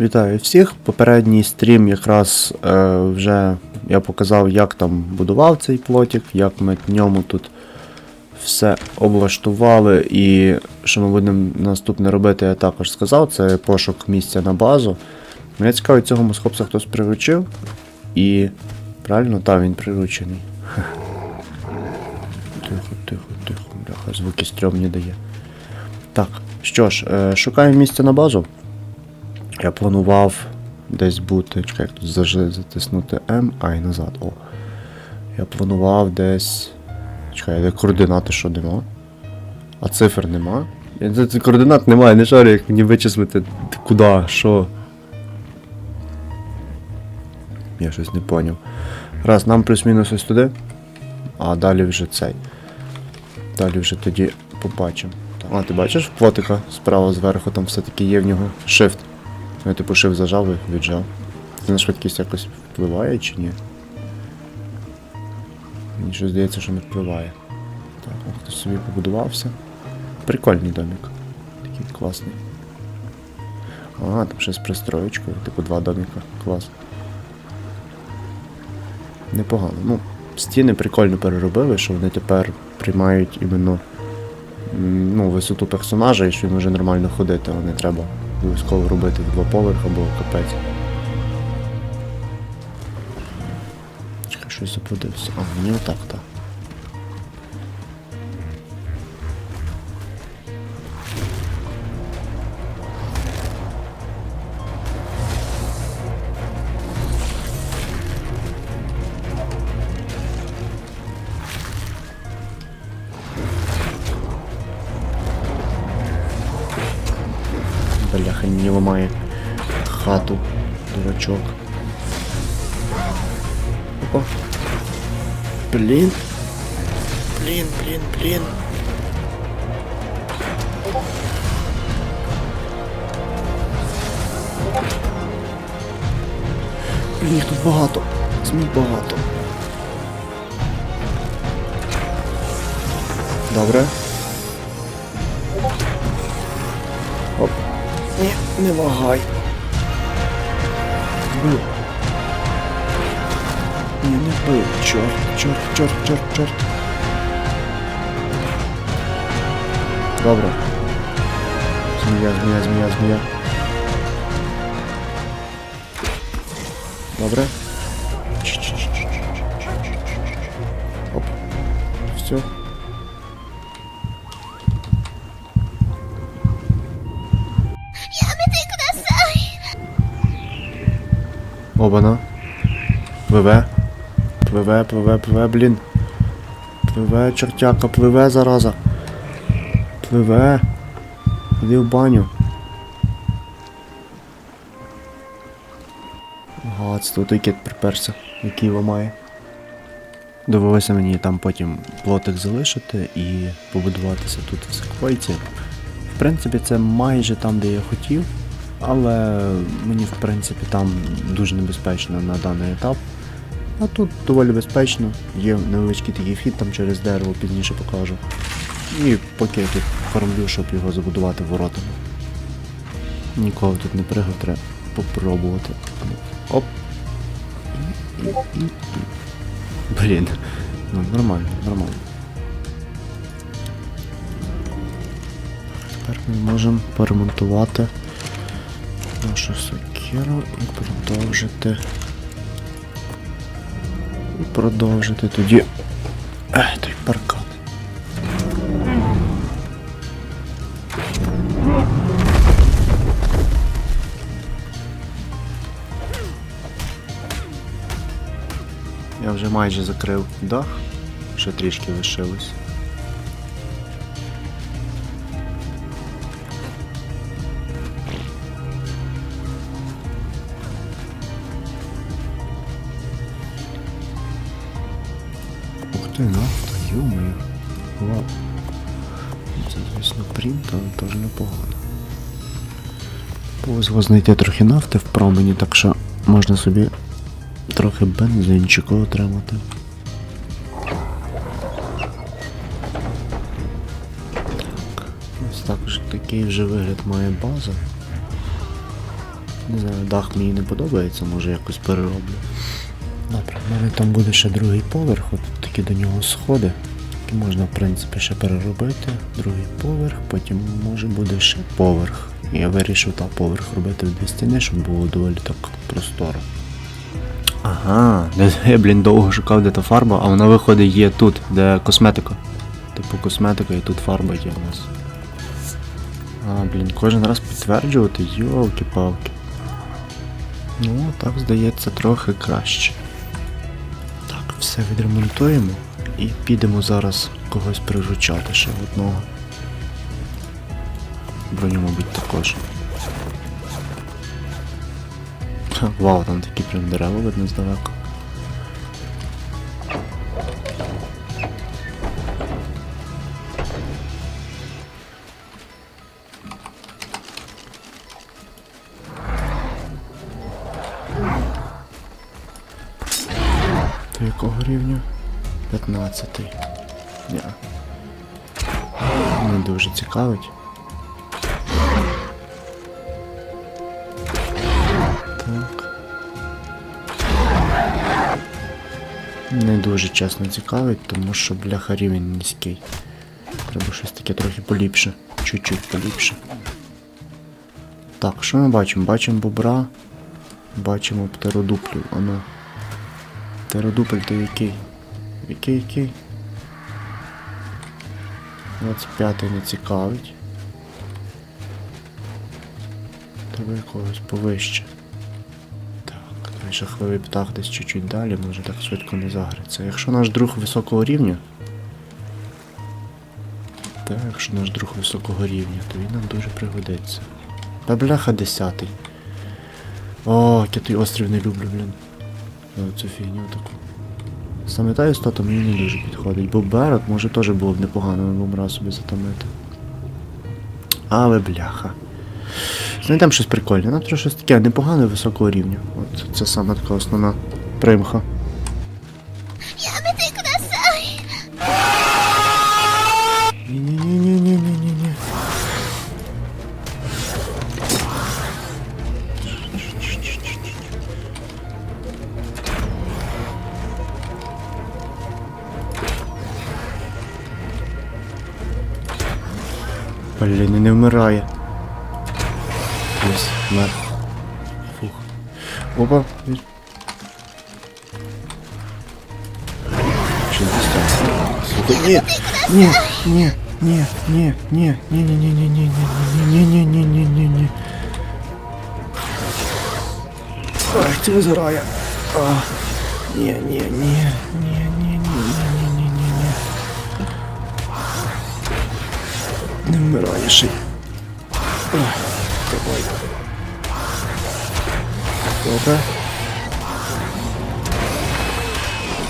Вітаю всіх. Попередній стрім якраз е, вже я показав, як там будував цей плотик, як ми в ньому тут все облаштували. І що ми будемо наступне робити, я також сказав. Це пошук місця на базу. Мене цікаво, цього москопса хтось приручив. І. Правильно, так, він приручений. Тихо, тихо, тихо, бляха, звуки стрьомні дає. Так, що ж, е, шукаємо місце на базу. Я планував десь бути. Чекай, як тут затиснути М, а й назад. О. Я планував десь. Чекай, де координати що нема? А цифр нема? Я тут координат немає, не шарю, як мені вичислити куди, що. Я щось не поняв. Раз, нам плюс-мінус ось туди. А далі вже цей. Далі вже тоді побачимо. А, ти бачиш плотика справа зверху, там все-таки є в нього shift. Я типу шив зажав і віджав. Це на швидкість якось впливає чи ні? Мені щось здається, що не впливає. Так, хтось собі побудувався. Прикольний домик. Такий класний. А, там ще з пристроєчкою, типу два домика. Клас. Непогано. Ну, стіни прикольно переробили, що вони тепер приймають іменно ну, висоту персонажа і що він може нормально ходити, а не треба обов'язково робити в два поверхи або капець. Чекай, щось заплутався. А, мені отак, Блін, їх тут багато. Змій багато. Добре. Оп. Ні, не вагай. Бив. Ні, не бив. Чорт, чорт, чорт, чорт, чорт. Добре. Змія, змія, змія, змія. Добре. Оп. Все. Обана. Пливе. Пливе, пливе, пливе, блін. Пливе, чортяка, пливе, зараза. Пливе. Іди в баню. Гадство, той кит приперся, який ламає. Довелося мені там потім плотик залишити і побудуватися тут в секвойці. В принципі, це майже там, де я хотів, але мені, в принципі, там дуже небезпечно на даний етап. А тут доволі безпечно, є невеличкий такий вхід там через дерево, пізніше покажу. І поки я тут фармлю, щоб його забудувати воротами. Ніколи тут не пригав, треба попробувати. Оп. Блін. Ну, нормально, нормально. Тепер ми можемо поремонтувати нашу сокиру і продовжити. І продовжити тоді. Ех, майже закрив дах, ще трішки лишилось. Ух ти, нафта, ё-моё. Вау. Це, звісно, принт, але теж непогано. Повезло знайти трохи нафти в промені, так що можна собі трохи бензинчику отримати. Так, ось також такий вже вигляд має база. Не знаю, дах мені не подобається, може якось перероблю. Добре, в мене там буде ще другий поверх, от такі до нього сходи. Які можна, в принципі, ще переробити. Другий поверх, потім може буде ще поверх. Я вирішив та поверх робити в дві стіни, щоб було доволі так просторо. Ага, де я, блін, довго шукав, де та фарба, а вона виходить є тут, де косметика. Типу косметика і тут фарба є у нас. А, блін, кожен раз підтверджувати, йолки-палки. Ну, так здається трохи краще. Так, все відремонтуємо і підемо зараз когось приручати ще одного. Броню, мабуть, також. Вау, там такі прям дерева видно здалеку. До якого рівня? 15. Ні. Не дуже цікавить. Не дуже чесно цікавить, тому що бляха рівень низький. Треба щось таке трохи поліпше. Чуть-чуть поліпше. Так, що ми бачимо? Бачимо бобра, бачимо птеродуплю. Ану. Птеродупль то який? Який який? 25 не цікавить. Треба якогось повище. Так, жахливий птах десь чуть-чуть далі, може так швидко не загриться. Якщо наш друг високого рівня. Так, якщо наш друг високого рівня, то він нам дуже пригодиться. Та бляха десятий. О, я той острів не люблю, блін. Цю фігню таку. Саме та істота мені не дуже підходить, бо Берот може теж було б непогано бомра собі затомити. Але бляха. Ну, Знайдемо щось прикольне. Ну, Нам щось таке непогане високого рівня. От Це саме така основна примха. Ні-ні-ні-ні-ні-ні-ні. Блін, не вмирає. Ось, вмер. Фух. Опа. 60. Сука, ні, ні, ні, ні, ні, ні, ні, ні, ні, ні, ні, ні, ні, ні, ні, ні, ні, ні. Ах, це визирає. А, ні, ні, ні, ні, ні, ні, ні, ні, ні, ні, ні. Не вмираєш. Ах, тобой. Добре.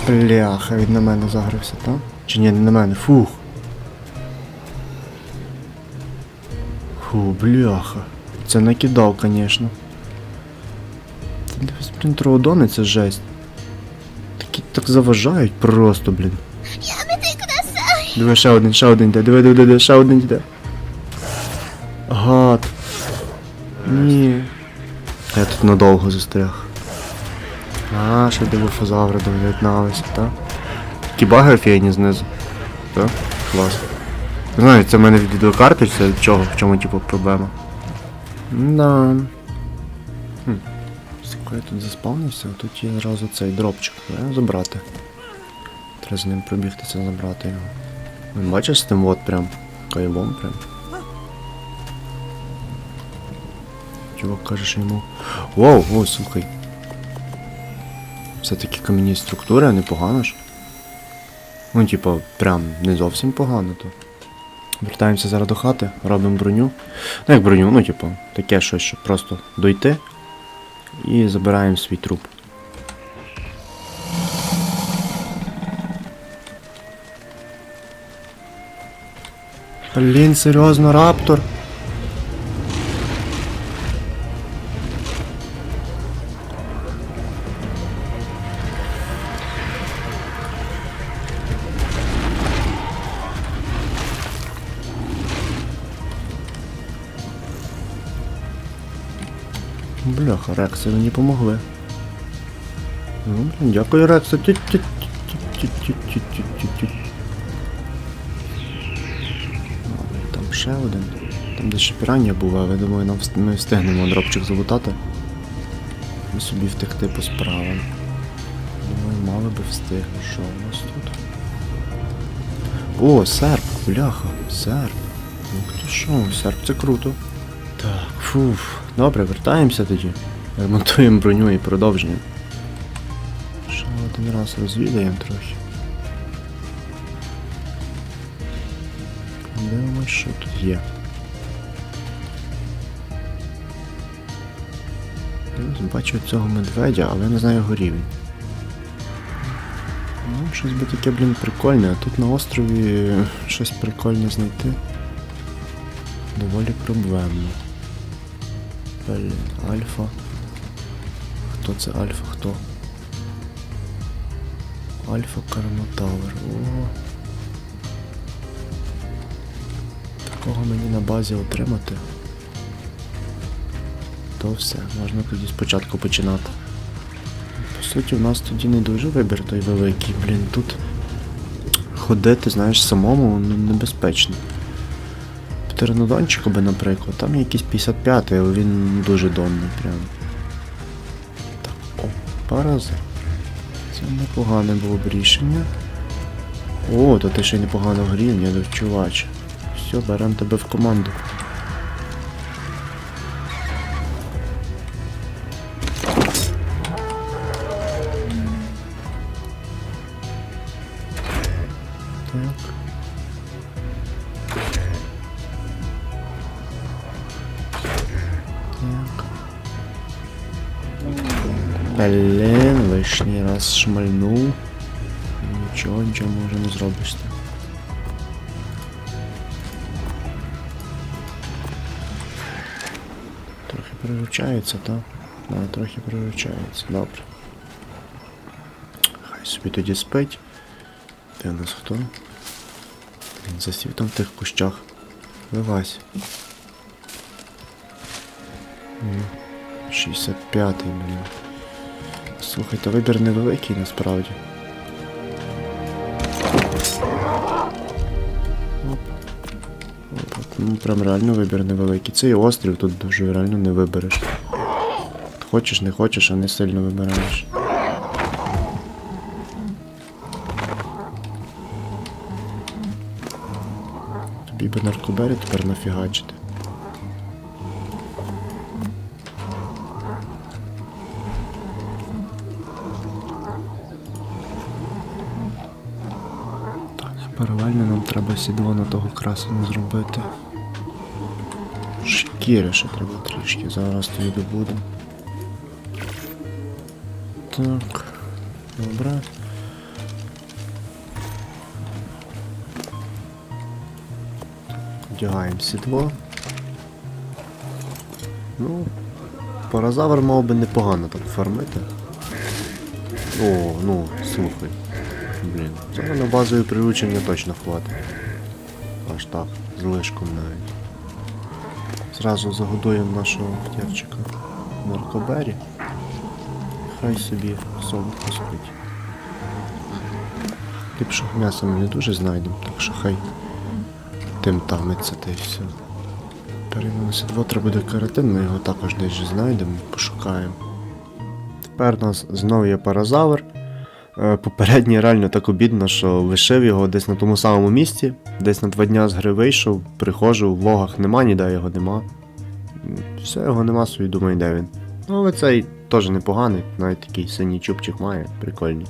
Бляха, він на мене загрився, так? Чи ні, не на мене, фух. Фу, бляха. Це накидав, звісно. Це для спринтеродони це жесть. Такі так заважають просто, блін. Диви, ще один, ще один йде, диви, диви, диви, ще один йде. Ага. Ні. Я тут надовго застряг. А, ще дивофазаври доєдналися, так? Такі баги офігенні знизу. Так? Клас. Не знаю, це в мене від відеокарти, це від чого, в чому типу проблема. Да. Хм. Я тут заспавнився, а тут є одразу цей дропчик. Треба забрати. Треба з ним пробігтися, забрати його. Бачиш з тим от прям кайвом прям. Чувак каже, йому. Воу, о, слухай. Все-таки кам'яні структури, непогано ж. Ну, типа, прям не зовсім погано то. Вертаємося зараз до хати, робимо броню. Ну як броню, ну типу, таке щось, щоб просто дойти. І забираємо свій труп. Блін, серйозно, раптор. Бляха, Рекси мені помогли. Ну, блін, дякую, Рекси. Там ще один. Там де ще пірання було, але думаю, нам ми встигнемо дропчик залутати. І собі втекти по справам. Думаю, мали би встигнути. Що у нас тут? О, серп, бляха, серп. Ух ти що, серп це круто. Так, фуф. Добре, вертаємося тоді. Ремонтуємо броню і продовжуємо. Ще один раз розвідаємо трохи. Дивимось, що тут є. Дивись, Бачу цього медведя, але я не знаю його рівень. Ну, щось би таке, блін, прикольне, а тут на острові щось прикольне знайти. Доволі проблемно. Блін, альфа. Хто це альфа? Хто? Альфа Карнотавр. О. Такого мені на базі отримати. То все, можна тоді спочатку починати. По суті, в нас тоді не дуже вибір той великий, блін, тут ходити, знаєш, самому ну, небезпечно. Птеранодончик би, наприклад, там є якийсь 55-й, але він дуже донний прям. Так, о, парази. Це непогане було б рішення. О, то ти ще й непогано грів, я чуваче. Все, беремо тебе в команду. Блін, лишній раз шмальнув. Нічого, нічого може не зробиш. Трохи приручається, так? Да, трохи приручається. Добре. Хай собі тоді спить. Де у нас хто? Він засів там в тих кущах. Вилазь. 65-й, блін. Слухайте, вибір невеликий насправді. Ну, прям реально вибір невеликий. Цей острів тут дуже реально не вибереш. Хочеш, не хочеш, а не сильно вибираєш. Тобі би наркобері тепер нафігачити. Треба сідло на того красення зробити. Шкіри ще треба трішки, зараз тоді добудемо. Так, добре. Вдягаємо сідло. Ну, паразавр мав би непогано так фармити. О, ну, слухай. Блін, цього на базові приручення точно хватить. Аж так, з лишком навіть. Зразу загодуємо нашого птявчика наркобері. Хай собі собі спить. Ліпшого м'яса ми не дуже знайдемо, так що хай тим тамиться та й все. Переймемося два треба буде каратин, ми його також десь знайдемо, пошукаємо. Тепер у нас знову є паразавр. Е, Попередній реально так обідно, що лишив його десь на тому самому місці, десь на два дня з гри вийшов, приходжу, в логах нема, ніде його нема. Все, його нема, собі думаю, де він. Ну, але цей теж непоганий, навіть такий синій чубчик має, прикольний.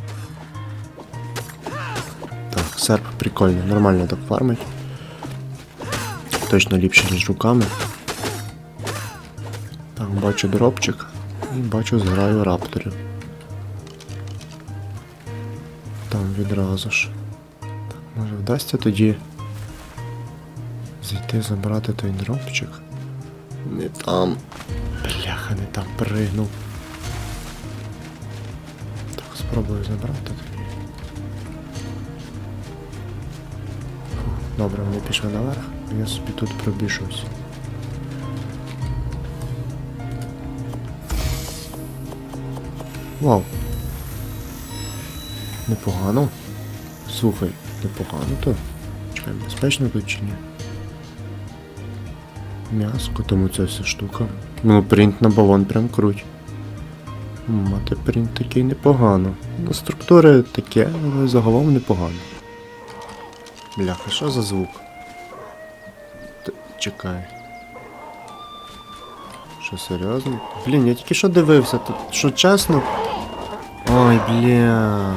Так, серп прикольний, нормально так фармить. Точно ліпше, ніж руками. Так, бачу дропчик і бачу зграю рапторів. Там відразу ж. Так, може вдасться тоді зайти забрати той дропчик. Не там. Бляха, не там пригнув. Так, спробую забрати тоді. Добре, вони пішли наверх, я собі тут пробіжусь. Вау. Непогано. Слухай, непогано то. Чекай, безпечно тут чи ні? М'яско, тому ця вся штука. Ну, принт на балон прям круть. Мати принт такий непогано. Ну, структури таке, але загалом непогано. Бляха, що за звук? Т- чекай. Що серйозно? Блін, я тільки що дивився, тут що чесно? Ой, бля.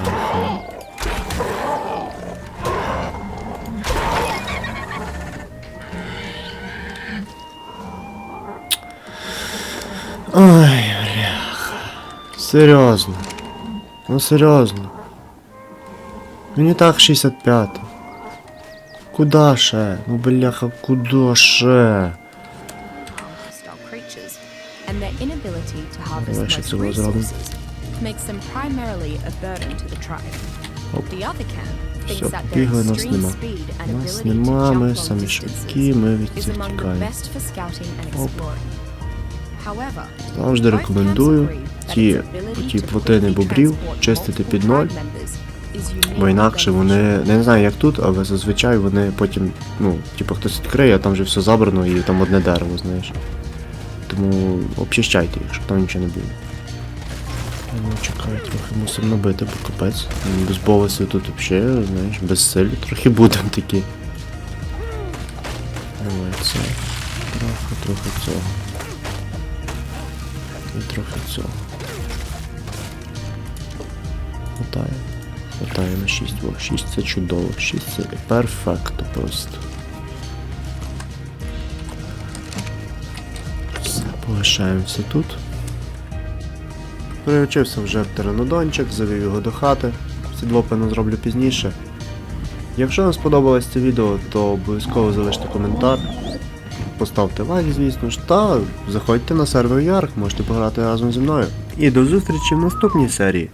Ой, бляха. Серйозно. Ну серйозно. Мені так 65. Куда ще? Ну бляха, куда ще? Давай ще цього зробимо. Все, бігли, нас нема. Нас нема, ми самі швидкі, ми від цих тікаємо. Оп. Завжди рекомендую ті, ті плотини бобрів чистити під ноль, бо інакше вони, не знаю як тут, але зазвичай вони потім, ну, типу хтось відкриє, а там вже все забрано і там одне дерево, знаєш. Тому обчищайте їх, щоб там нічого не було. Ну, чекай, трохи мусимо набити, бо капець. Без болесу тут взагалі, знаєш, без силі трохи будемо такі. Давай це. Трохи, трохи цього. І трохи цього. Хватає. Хватає на 6. О, 6 це чудово. 6 це перфекто просто. Все, полишаємося тут. Приучився вже птеранодончик, завів його до хати. Два певно зроблю пізніше. Якщо вам сподобалось це відео, то обов'язково залиште коментар. Поставте лайк, звісно ж, та заходьте на сервер Ярк, можете пограти разом зі мною. І до зустрічі в наступній серії.